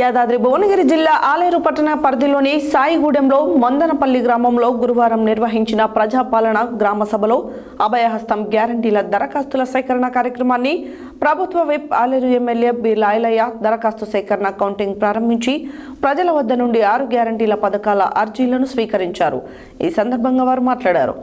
యాదాద్రి భువనగిరి జిల్లా ఆలేరు పట్టణ పరిధిలోని సాయిగూడెంలో మందనపల్లి గ్రామంలో గురువారం నిర్వహించిన ప్రజాపాలన గ్రామ సభలో అభయహస్తం గ్యారంటీల దరఖాస్తుల సేకరణ కార్యక్రమాన్ని ప్రభుత్వ విప్ ఆలేరు ఎమ్మెల్యే బి లాయలయ్య దరఖాస్తు సేకరణ కౌంటింగ్ ప్రారంభించి ప్రజల వద్ద నుండి ఆరు గ్యారంటీల పథకాల అర్జీలను స్వీకరించారు. ఈ సందర్భంగా వారు మాట్లాడారు.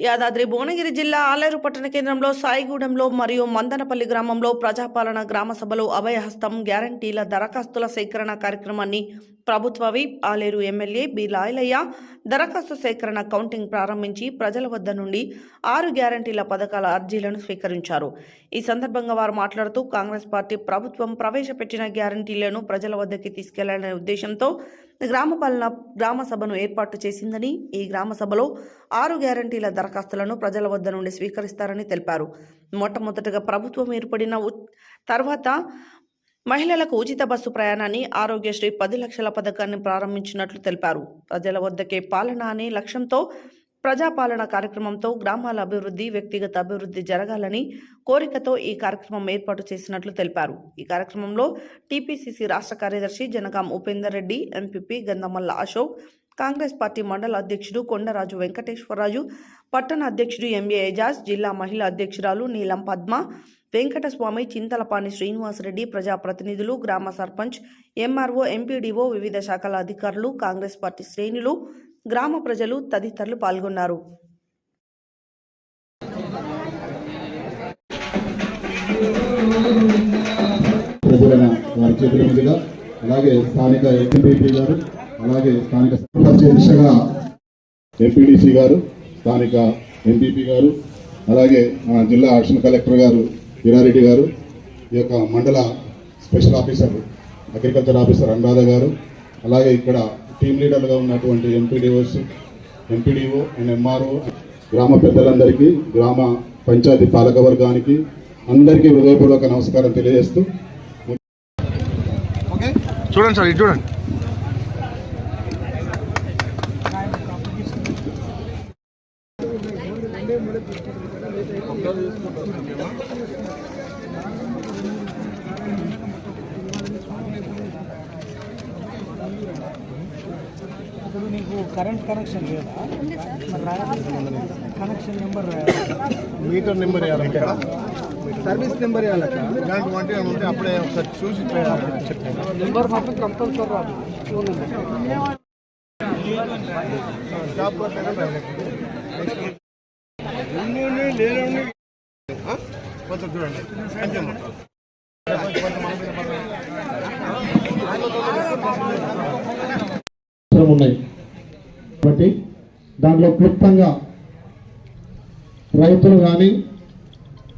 యాదాద్రి భువనగిరి జిల్లా ఆలేరు పట్టణ కేంద్రంలో సాయిగూడెంలో మరియు మందనపల్లి గ్రామంలో ప్రజాపాలన గ్రామ సభలో అభయహస్తం గ్యారంటీల దరఖాస్తుల సేకరణ కార్యక్రమాన్ని ప్రభుత్వ విప్ ఆలేరు ఎమ్మెల్యే బి లాయలయ్య. దరఖాస్తు సేకరణ కౌంటింగ్ ప్రారంభించి ప్రజల వద్ద నుండి ఆరు గ్యారంటీల పథకాల అర్జీలను స్వీకరించారు. ఈ సందర్భంగా వారు మాట్లాడుతూ కాంగ్రెస్ పార్టీ ప్రభుత్వం ప్రవేశపెట్టిన గ్యారంటీలను ప్రజల వద్దకి తీసుకెళ్ళాలనే ఉద్దేశంతో గ్రామ పాలన గ్రామ సభను ఏర్పాటు చేసిందని ఈ గ్రామ సభలో ఆరు గ్యారంటీల దరఖాస్తులను ప్రజల వద్ద నుండి స్వీకరిస్తారని తెలిపారు. మొట్టమొదటగా ప్రభుత్వం ఏర్పడిన తర్వాత మహిళలకు ఉచిత బస్సు ప్రయాణాన్ని ఆరోగ్యశ్రీ పది లక్షల పథకాన్ని ప్రారంభించినట్లు తెలిపారు. ప్రజల వద్దకే పాలన అనే లక్ష్యంతో ప్రజాపాలన కార్యక్రమంతో గ్రామాల అభివృద్ధి వ్యక్తిగత అభివృద్ధి జరగాలని కోరికతో ఈ కార్యక్రమం ఏర్పాటు చేసినట్లు తెలిపారు. ఈ కార్యక్రమంలో టీపీసీసీ రాష్ట్ర కార్యదర్శి జనగాం ఉపేందర్ రెడ్డి ఎంపీపీ గంధమల్ల అశోక్ కాంగ్రెస్ పార్టీ మండల అధ్యక్షుడు కొండరాజు వెంకటేశ్వరరాజు పట్టణ అధ్యక్షుడు ఎంఏ ఎజాజ్ జిల్లా మహిళా అధ్యక్షురాలు నీలం పద్మ వెంకటస్వామి చింతలపాని శ్రీనివాసరెడ్డి ప్రజాప్రతినిధులు గ్రామ సర్పంచ్ ఎంఆర్ఓ ఎంపీడీఓ వివిధ శాఖల అధికారులు కాంగ్రెస్ పార్టీ శ్రేణులు గ్రామ ప్రజలు తదితరులు పాల్గొన్నారు. అలాగే స్థానిక ఎంపీపీ గారు అలాగే స్థానిక దిశగా ఎంపీడీసీ గారు స్థానిక ఎంపీపీ గారు అలాగే జిల్లా అడిషనల్ కలెక్టర్ గారు వీరారెడ్డి గారు ఈ యొక్క మండల special officer agriculture officer Anuradha గారు అలాగే ఇక్కడ టీం లీడర్గా ఉన్నటువంటి ఎంపీడీఓస్ ఎంపీడీఓ అండ్ ఎంఆర్ఓ గ్రామ పెద్దలందరికీ గ్రామ పంచాయతీ పాలక వర్గానికి అందరికీ హృదయపూర్వక నమస్కారం తెలియజేస్తూ చూడండి సార్ ఇది చూడండి. ఇప్పుడు నీకు కరెంట్ కనెక్షన్ లేదా మరి రాయాలి. కనెక్షన్ నెంబర్ మీటర్ నెంబర్ వేయాలి ఇక్కడ సర్వీస్ నెంబర్ ఇవ్వాలి ఇలాంటి వంటి ఏమైనా ఉంటే అప్పుడే ఒకసారి చూసి చెప్పండి నెంబర్ మాత్రం కంపల్సరీ రాదు ఫోన్ నెంబర్ షాప్ ఎన్ని కొంచెం చూడండి అవసరం ఉన్నాయి. కాబట్టి దాంట్లో క్లుప్తంగా రైతులు కానీ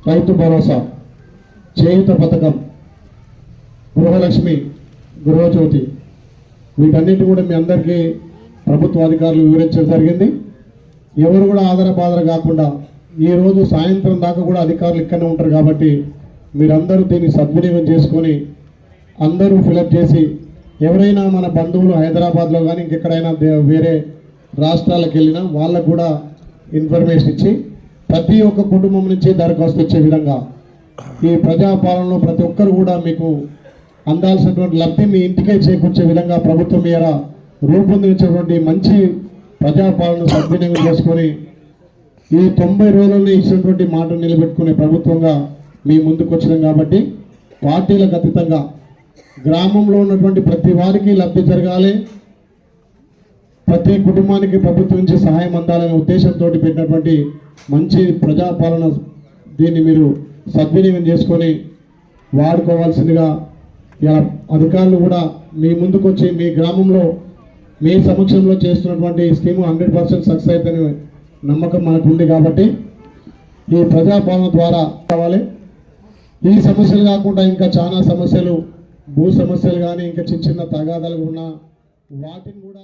రైతు భరోసా చేయుత పథకం గృహలక్ష్మి గృహజ్యోతి వీటన్నిటి కూడా మీ అందరికీ ప్రభుత్వ అధికారులు వివరించడం జరిగింది. ఎవరు కూడా ఆధార బాధర కాకుండా ఈ రోజు సాయంత్రం దాకా కూడా అధికారులు ఇక్కడనే ఉంటారు కాబట్టి మీరందరూ దీన్ని సద్వినియోగం చేసుకొని అందరూ ఫిలప్ చేసి ఎవరైనా మన బంధువులు హైదరాబాద్లో కానీ ఇంకెక్కడైనా వేరే రాష్ట్రాలకు వెళ్ళినా వాళ్ళకు కూడా ఇన్ఫర్మేషన్ ఇచ్చి ప్రతి ఒక్క కుటుంబం నుంచి దరఖాస్తు వచ్చే విధంగా ఈ ప్రజాపాలనలో ప్రతి ఒక్కరు కూడా మీకు అందాల్సినటువంటి లబ్ధి మీ ఇంటికే చేకూర్చే విధంగా ప్రభుత్వం మీద రూపొందించినటువంటి మంచి ప్రజాపాలన సద్వినియోగం చేసుకొని ఈ తొంభై రోజుల్లో ఇచ్చినటువంటి మాట నిలబెట్టుకునే ప్రభుత్వంగా మీ ముందుకు వచ్చినాం కాబట్టి పార్టీలకు అతీతంగా గ్రామంలో ఉన్నటువంటి ప్రతి వారికి లబ్ధి జరగాలి. ప్రతి కుటుంబానికి ప్రభుత్వం నుంచి సహాయం అందాలనే ఉద్దేశంతో పెట్టినటువంటి మంచి ప్రజాపాలన దీన్ని మీరు సద్వినియోగం చేసుకొని వాడుకోవాల్సిందిగా ఇలా అధికారులు కూడా మీ ముందుకు వచ్చి మీ గ్రామంలో మీ సమక్షంలో చేస్తున్నటువంటి స్కీము హండ్రెడ్ పర్సెంట్ సక్సెస్ అవుతుందని నమ్మకం మనకు ఉంది కాబట్టి ఈ ప్రజాపాలన ద్వారా కావాలి. ఈ సమస్యలు కాకుండా ఇంకా చాలా సమస్యలు భూ సమస్యలు కానీ ఇంకా చిన్న చిన్న తగాదాలు ఉన్న వాటిని కూడా